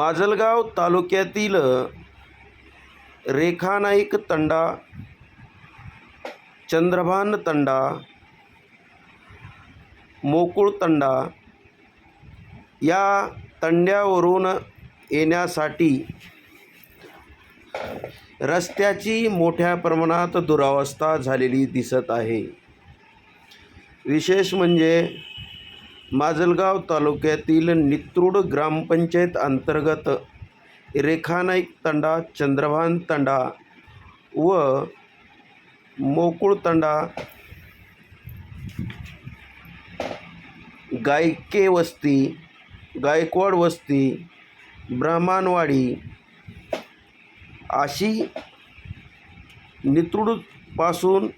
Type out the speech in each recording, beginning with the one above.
माजलगाव तालुक्यातील रेखानाईक तंडा चंद्रभान तंडा मोकुळ तंडा या तंड्यावरून येण्यासाठी रस्त्याची मोठ्या प्रमाणात दुरावस्था झालेली दिसत आहे. विशेष म्हणजे माजलगाव तालुक्यातील नित्रुड ग्रामपंचायत अंतर्गत रेखानाईक तंडा चंद्रभान तंडा व मोकुळ तंडा गायके वस्ती गायकवाड वस्ती ब्राह्मणवाडी अशी नित्रुडपासून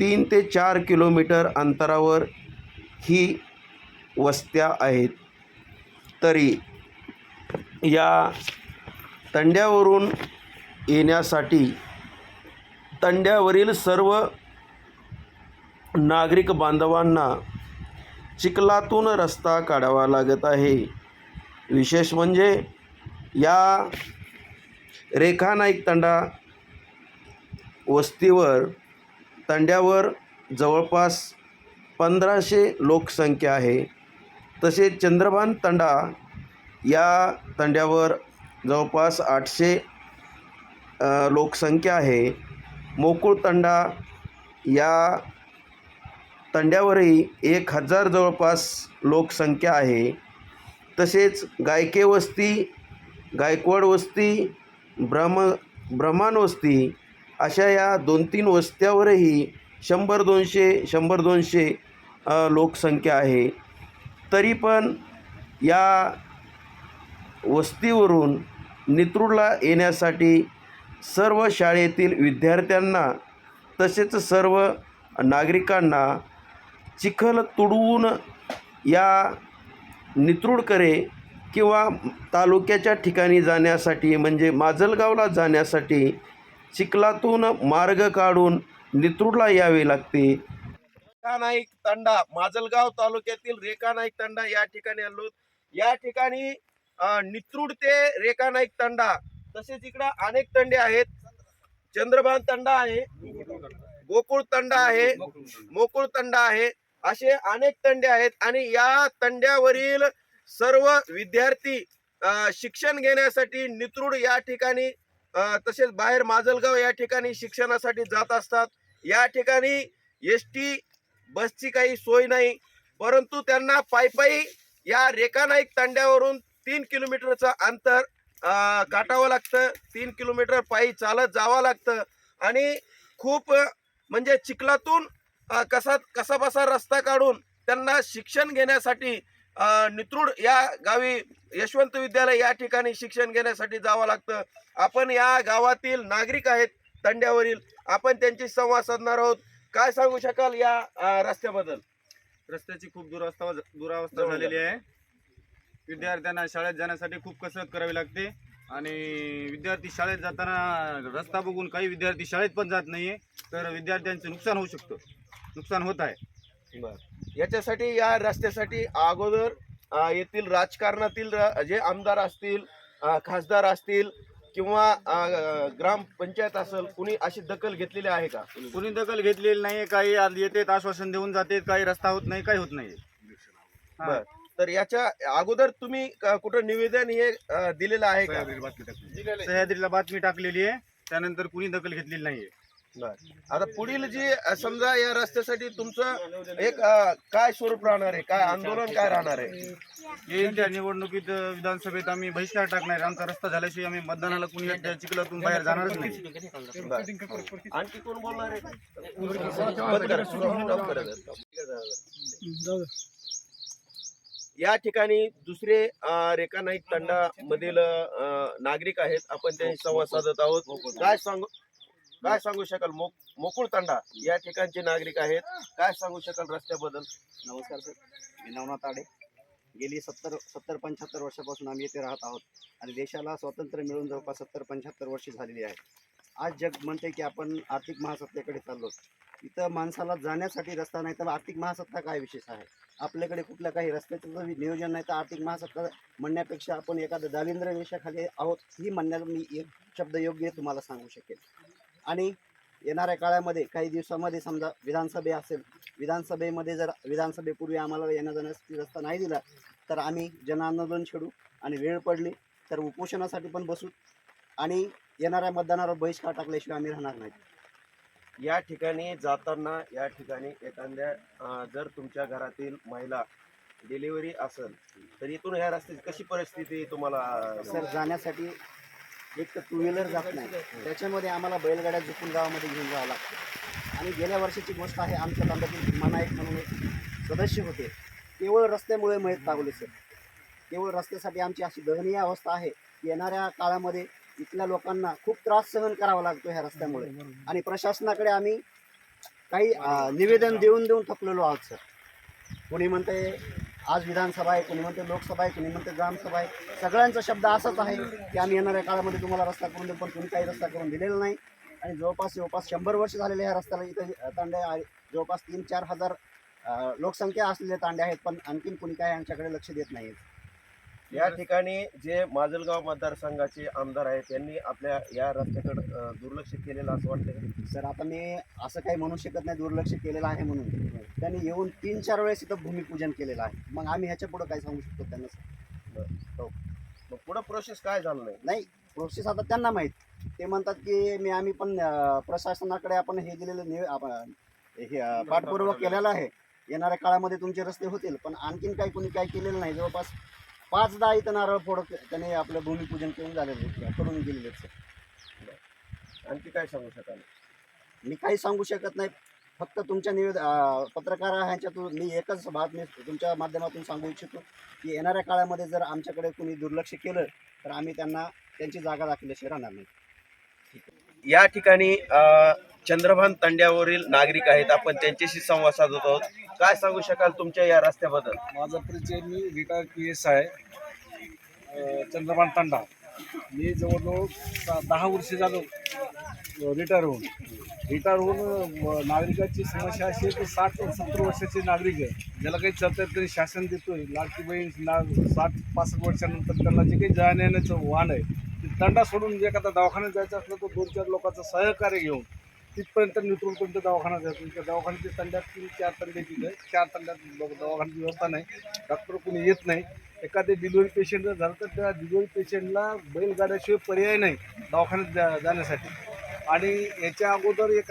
तीन ते चार किलोमीटर अंतरावर ही वस्त्या आहेत. तरी या तंड्यावरून येण्यासाठी तंड्यावरील सर्व नागरिक बांधवांना चिखलातून रस्ता काढावा लागत आहे. विशेष म्हणजे या रेखा नाईक तंडा वस्तीवर तंड्यावर जवळपास पंधराशे लोकसंख्या आहे. तसेच चंद्रभान तंडा या तंड्यावर जवळपास आठशे लोकसंख्या आहे. मोकुळ तंडा या तंड्यावरही एक हजार जवळपास लोकसंख्या आहे. तसेच गायके वस्ती गायकवाड वस्ती ब्रह्म ब्रह्मान वस्ती अशा या दोन तीन वस्त्यावरही शंभर दोनशे शंभर दोनशे लोकसंख्या आहे. तरी पण या वस्तीवरून नित्रूडला येण्यासाठी सर्व शाळेतील विद्यार्थ्यांना तसेच सर्व नागरिकांना चिखल तुडवून या नित्रूडकडे किंवा तालुक्याच्या ठिकाणी जाण्यासाठी म्हणजे माजलगावला जाण्यासाठी चिखलातून मार्ग काढून नित्रूडला यावे लागते. रेखा नाईक तंडा माजलगाव तालुक्यातील रेखा नाईक तंडा या ठिकाणी आलो. या ठिकाणी अ, नित्रूड ते रेखा नाईक तंडा तसेच इकडं अनेक तंडे आहेत. चंद्रभान तंडा आहे गोकुळ तंडा आहे मोकुळ तंडा आहे असे अनेक तंडे आहेत आणि या तंड्यावरील सर्व विद्यार्थी शिक्षण घेण्यासाठी नित्रूड या ठिकाणी तसेच बाहेर माजलगाव या ठिकाणी शिक्षणासाठी जात असतात. या ठिकाणी एस टी बसची काही सोय नाही. परंतु त्यांना पायी या रेखानाईक तांड्यावरून तीन किलोमीटरचं अंतर गाठावं लागतं. तीन किलोमीटर पायी चालत जावं लागतं. आणि खूप म्हणजे चिखलातून कसा कसा बसा रस्ता काढून त्यांना शिक्षण घेण्यासाठी अ, या गावी यशवंत विद्यालय या ठिकाणी शिक्षण घेण्यासाठी जावं लागतं. आपण या गावातील नागरिक आहेत तंड्यावरील. आपण त्यांची संवाद साधणार आहोत. काय सांगू शकाल या अ, रस्त्याबद्दल? रस्त्याची खूप दुरावस्था दुरावस्था झालेली आहे. विद्यार्थ्यांना शाळेत जाण्यासाठी खूप कसरत करावी लागते. आणि विद्यार्थी शाळेत जाताना रस्ता बघून काही विद्यार्थी शाळेत पण जात नाहीये तर विद्यार्थ्यांचं नुकसान होऊ शकतं. नुकसान होत आहे. याच्यासाठी या रस्त्यासाठी अगोदर अ, येथील राजकारणातील र- जे आमदार असतील अ, खासदार असतील किंवा ग्रामपंचायत असेल कुणी अशी दखल घेतलेली आहे का कुणी दखल घेतलेली नाही काही आज येतेत आश्वासन देऊन जाते काही रस्ता होत नाही काही होत नाही हा. बर तर याच्या अगोदर तुम्ही कुठं निवेदन हे दिलेलं आहे का. सह्याद्रीला बातमी टाकलेली आहे त्यानंतर कुणी दखल घेतलेली नाहीये. आता पुढील जी समजा या रस्त्यासाठी तुमचं एक काय स्वरूप राहणार आहे? काय आंदोलन काय राहणार आहे? येईल त्या निवडणुकीत विधानसभेत आम्ही बहिष्कार टाकणार आमचा रस्ता झाल्याशिवाय आम्ही मतदानाला कुणी त्या चिखलातून बाहेर जाणारच नाही. आणखी कोण बोलणार आहे. या ठिकाणी दुसरे रेखा नाईक तंडा मधील नागरिक आहेत. आपण त्यांशी संवाद साधत आहोत. काय सांगू? काय सांगू शकाल मोक मोकुळ तांडा या ठिकाणचे नागरिक आहेत. काय सांगू शकाल रस्त्याबद्दल? नमस्कार सर. मी नवनाथ आडे. गेली सत्तर सत्तर पंच्याहत्तर वर्षापासून आम्ही इथे राहत आहोत. आणि देशाला स्वातंत्र्य मिळून जवळपास सत्तर पंच्याहत्तर वर्षे झालेली आहे आज जग म्हणते की आपण आर्थिक महासत्तेकडे चाललो. इथं माणसाला जाण्यासाठी रस्ता नाही तर आर्थिक महासत्ता काय विशेष आहे? आपल्याकडे कुठल्या काही रस्त्याचं नियोजन नाही तर आर्थिक महासत्ता म्हणण्यापेक्षा आपण एखाद्या दारिद्र्य रेषाखाली आहोत ही म्हणण्याला मी एक शब्द योग्य तुम्हाला सांगू शकेल आणि येणाऱ्या काळामध्ये काही दिवसामध्ये समजा विधानसभे असेल विधानसभेमध्ये जर विधानसभेपूर्वी आम्हाला येण्या जाण्यासाठी रस्ता नाही दिला तर आम्ही जनआंदोलन छेडू आणि वेळ पडली तर उपोषणासाठी पण बसू आणि येणाऱ्या मतदानावर बहिष्कार टाकल्याशिवाय आम्ही राहणार नाही. या ठिकाणी जाताना या ठिकाणी एखाद्या जर तुमच्या घरातील महिला डिलिव्हरी असेल तर इथून ह्या रस्त्याची कशी परिस्थिती तुम्हाला सर जाण्यासाठी एक तर टू व्हीलर जात नाही. त्याच्यामध्ये आम्हाला बैलगाड्या झुकून गावामध्ये घेऊन जावं लागतं. आणि गेल्या वर्षाची गोष्ट आहे आमच्या तांब्यातील मनायक म्हणून एक सदस्य होते. केवळ रस्त्यामुळे मयत पावले सर. केवळ रस्त्यासाठी आमची अशी दहनीय अवस्था आहे. की येणाऱ्या काळामध्ये इथल्या लोकांना खूप त्रास सहन करावा लागतो ह्या रस्त्यामुळे. आणि प्रशासनाकडे आम्ही काही निवेदन देऊन देऊन थकलेलो आहोत सर. कोणी म्हणते आज विधानसभा आहे कोणी म्हणते लोकसभा आहे कोणी म्हणते ग्रामसभा आहे. सगळ्यांचा शब्द असाच आहे की आम्ही येणाऱ्या काळामध्ये तुम्हाला रस्ता करून देऊ पण तुम्ही काही रस्ता करून दिलेला नाही. आणि जवळपास जवळपास शंभर वर्ष झालेले ह्या रस्त्याला इथं तांडे जवळपास तीन चार हजार लोकसंख्या असलेले तांडे आहेत पण आणखीन कोणी काय यांच्याकडे लक्ष देत नाही या ठिकाणी जे माजलगाव मतदारसंघाचे आमदार आहेत त्यांनी आपल्या या रस्त्याकडे दुर्लक्ष केलेलं असं वाटतं सर आता मी असं काही म्हणू शकत नाही दुर्लक्ष केलेलं आहे म्हणून. त्यांनी येऊन तीन चार वेळेस इथं भूमिपूजन केलेलं आहे. मग आम्ही ह्याच्या पुढं काय सांगू शकतो त्यांना सर? मग पुढं प्रोसेस काय झालं नाही? नाही प्रोसेस आता त्यांना माहीत. ते म्हणतात की मी आम्ही पण अं, प्रशासनाकडे आपण हे दिलेलं निवे आपण हे अं, पाठपुरावा केलेला आहे. येणाऱ्या काळामध्ये तुमचे रस्ते होतील पण आणखीन काही कोणी काय केलेलं नाही. जवळपास पाचदा इथं नारळ फोड त्याने आपलं भूमिपूजन करून झालेलं आहे, करून गेलेले सर आणखी काय सांगू शकाल? मी काही सांगू शकत नाही. फक्त तुमच्या निवेद पत्रकार ह्यांच्यातून मी एकच बात मी तुमच्या माध्यमातून सांगू इच्छितो की येणाऱ्या काळामध्ये जर आमच्याकडे कुणी दुर्लक्ष केलं तर आम्ही त्यांना त्यांची जागा दाखवल्याशिवाय राहणार नाही. या ठिकाणी चंद्रभान तांड्यावरील नागरिक आहेत. आपण त्यांच्याशी संवाद साधत आहोत. काय सांगू शकाल तुमच्या या रस्त्याबद्दल? माझा परिचय मी रिटायर पी एस आहे अ, तांडा. मी जवळजवळ दहा वर्ष झालो रिटायर होऊन. रिटायर होऊन नागरिकाची समस्या अशी आहे की साठ सत्तर वर्षाचे नागरिक आहे. ज्याला काही चालतात तरी शासन देतोय लाडकी बहीण ना साठ पासष्ट वर्षानंतर त्यांना जे काही जाण्या वाहन आहे ते तांडा सोडून जे एखादा दवाखान्यात जायचं असलं तर दोन चार लोकांचं सहकार्य घेऊन तिथपर्यंत नेतृत्वपर्यंत दवाखाना जातो त्या दवाखान्याच्या तंड्यात तीन चार तंडे दिले चार तंड्यात लोक दवाखान्याची व्यवस्था नाही. डॉक्टर कोणी येत नाही. एखादे डिलिव्हरी पेशंट जर झालं तर त्या डिलिव्हरी पेशंटला बैलगाड्याशिवाय पर्याय नाही दवाखान्यात जा जाण्यासाठी. आणि याच्या अगोदर एक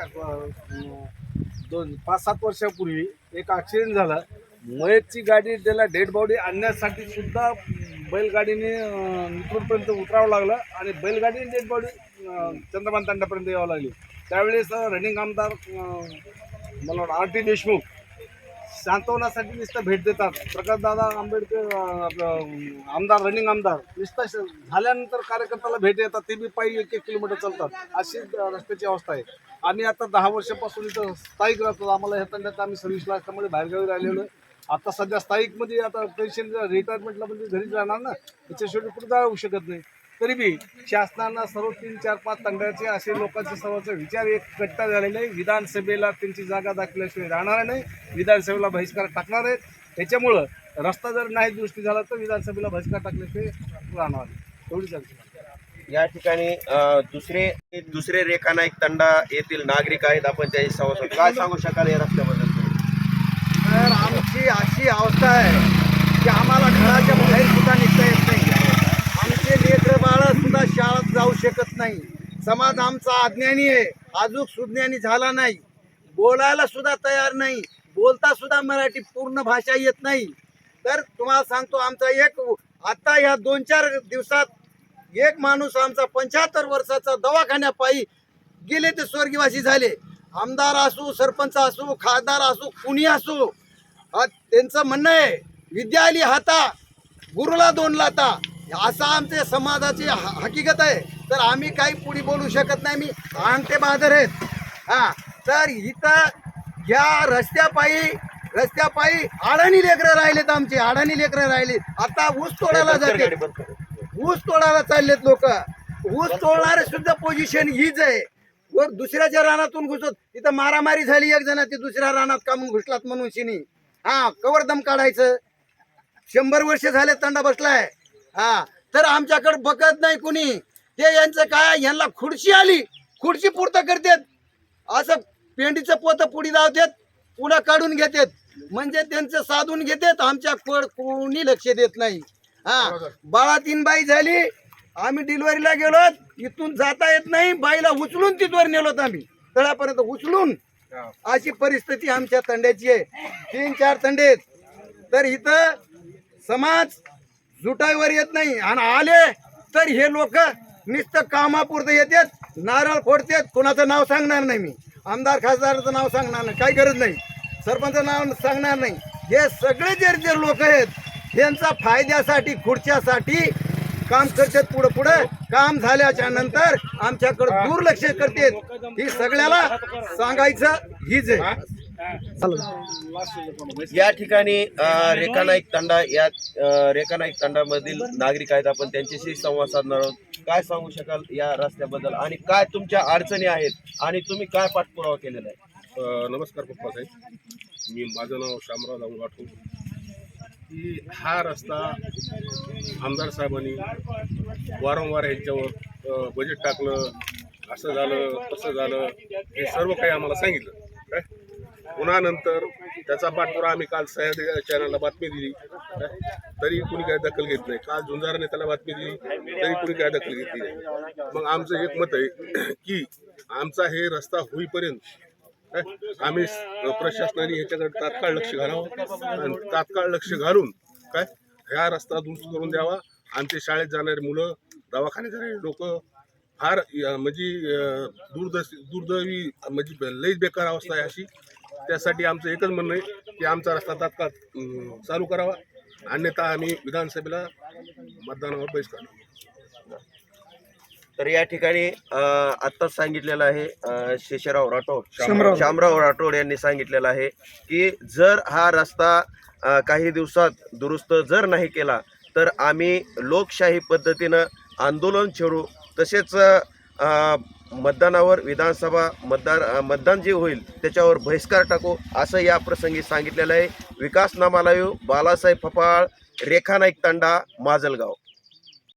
दोन पाच सात वर्षापूर्वी एक ॲक्सिडेंट झाला. मयतची गाडी त्याला डेड बॉडी आणण्यासाठी सुद्धा बैलगाडीने अं, नितूरपर्यंत उतरावं लागलं आणि बैलगाडीने डेड बॉडी चंद्रमान तांड्यापर्यंत यावं लागली. त्यावेळेस रनिंग आमदार मला वाटतं आर टी देशमुख सांत्वनासाठी नुसतं भेट देतात. प्रकाशदादा आंबेडकर आपलं आमदार रनिंग आमदार नुसतं झाल्यानंतर कार्यकर्त्याला भेट येतात ते बी पायी एक एक किलोमीटर चालतात. अशी रस्त्याची अवस्था आहे. आम्ही आता दहा वर्षापासून इथं स्थायिक राहतो. आम्हाला ह्या तंड्यात आम्ही सर्व्हिसला असल्यामुळे बाहेरगावी राहिलेलो आता सध्या स्थायिकमध्ये आता पेन्शन रिटायरमेंटला म्हणजे घरीच राहणार ना. त्याच्याशिवाय कुठं जाऊ शकत नाही. तरी बी शासनानं सर्व तीन चार पाच तंड्याचे असे लोकांचे सर्वांचा विचार एक कट्टा झालेला आहे. विधानसभेला त्यांची जागा दाखल्याशिवाय राहणार नाही. विधानसभेला बहिष्कार टाकणार आहेत. त्याच्यामुळं रस्ता जर नाही दुरुस्ती झाला तर विधानसभेला बहिष्कार टाकल्याशिवाय राहणार नाही. एवढीच या ठिकाणी दुसरे दुसरे रेखा नाईक तंडा येथील नागरिक आहेत. आपण त्याशी संवाद. काय सांगू शकाल या रस्त्याबद्दल? तर आमची अशी अवस्था आहे की आम्हाला घराच्या बाहेर सुद्धा निघता येत नाही आमचे लेकरं बाळं सुद्धा शाळेत जाऊ शकत नाही. समाज आमचा अज्ञानी आहे. अजून सुज्ञानी झाला नाही. बोलायला सुद्धा तयार नाही. बोलता सुद्धा मराठी पूर्ण भाषा येत नाही. तर तुम्हाला सांगतो आमचा एक आता ह्या दोन चार दिवसात एक माणूस आमचा पंच्याहत्तर वर्षाचा दवाखान्यापायी गेले ते स्वर्गवासी झाले. आमदार असू सरपंच असू खासदार असू कुणी असू हा त्यांचं म्हणणं आहे विद्या आली हाता गुरुला दोन लाता. असं आमचे समाजाची हकीकत आहे. तर आम्ही काही पुढे बोलू शकत नाही. मी अंगठे बहादर आहेत. हा. तर इथं या रस्त्यापायी रस्त्यापायी अडाणी लेकरं राहिलेत आमचे. अडाणी लेकरं राहिली आता ऊस तोडायला जाते. ऊस तोडायला चाललेत लोक. ऊस तोडणारे सुद्धा पोझिशन हीच आहे. वर दुसऱ्याच्या रानातून घुसत. तिथं मारामारी झाली एक जण. ते दुसऱ्या रानात कामून घुसलात म्हणून शिनी. हा कवर दम काढायचं. शंभर वर्ष झाले तंडा बसलाय. हा तर आमच्याकडे बघत नाही कुणी. ते यांचं काय यांना खुर्ची आली. खुर्ची पुरतं करतात. असं पेंडीचं पोत पुढी लावतात पुढं काढून घेतात. म्हणजे त्यांचं साधून घेतात आमच्या कोणी लक्ष देत नाही. हा बाळा तीन बाई झाली आम्ही डिलिव्हरीला गेलो इथून जाता येत नाही बाईला उचलून तिथवर नेलोत आम्ही. तळापर्यंत उचलून. अशी परिस्थिती आमच्या तंड्याची आहे. तीन चार तंडे. तर इथं समाज जुटाईवर येत नाही. आणि आले तर हे लोक नुसतं कामापुरतं येतात नारळ फोडतात. कोणाचं नाव सांगणार नाही मी. आमदार खासदाराचं नाव सांगणार नाही. काही गरज नाही. सरपंच नाव सांगणार नाही. हे सगळे जे जे लोक आहेत यांचा फायद्यासाठी खुर्च्यासाठी काम करतात पुढं पुढं. काम झाल्याच्यानंतर आमच्याकडे दुर्लक्ष करतात. ही सगळ्याला सांगायचं हीच आहे. या ठिकाणी अ, रेखा नाईक तांडा या अ, रेखा नाईक तांडामधील नागरिक आहेत आपण त्यांच्याशी संवाद साधणार आहोत. काय सांगू शकाल या रस्त्याबद्दल? आणि काय तुमच्या अडचणी आहेत? आणि तुम्ही काय पाठपुरावा केलेला आहे? नमस्कार पप्पा साहेब. मी माझं नाव शामराव दामगाठू की हा रस्ता आमदार साहेबांनी वारंवार ह्याच्यावर बजेट टाकलं असं झालं तसं झालं हे सर्व काही आम्हाला सांगितलं. काय? पुन्हा नंतर त्याचा पाठपुरा आम्ही काल सह्याद्री चॅनलला बातमी दिली. काय तरी कुणी काय दखल घेत नाही. काल झुंजार नेत्याला बातमी दिली तरी कुणी काय दखल घेतली नाही. मग आमचं एक मत आहे की आमचा हे रस्ता होईपर्यंत काय? आम्ही प्रशासनाने ह्याच्याकडे तात्काळ लक्ष घालावं. आणि तात्काळ लक्ष घालून काय ह्या रस्ता दुरुस्त करून द्यावा. आमचे शाळेत जाणारी मुलं दवाखान्यात जाणारी लोक फार म्हणजे अ, दुर्दैवी म्हणजे लईच बेकार अवस्था आहे अशी. त्यासाठी आमचं एकच म्हणणं आहे की आमचा रस्ता तात्काळ चालू करावा. अन्यथा आम्ही विधानसभेला मतदानावर बहिष्कार तर या ठिकाणी आत्ताच सांगितलेलं आहे शेषराव राठोड. शामराव. राठोड यांनी सांगितलेलं आहे की जर हा रस्ता काही दिवसात दुरुस्त जर नाही केला तर आम्ही लोकशाही पद्धतीनं आंदोलन छेडू. तसेच मतदानावर विधानसभा मतदार मतदान जे होईल त्याच्यावर बहिष्कार टाकू असं या प्रसंगी सांगितलेलं आहे. विकास नामालायू बालासाहेब फपाळ रेखा नाईक तांडा माजलगाव.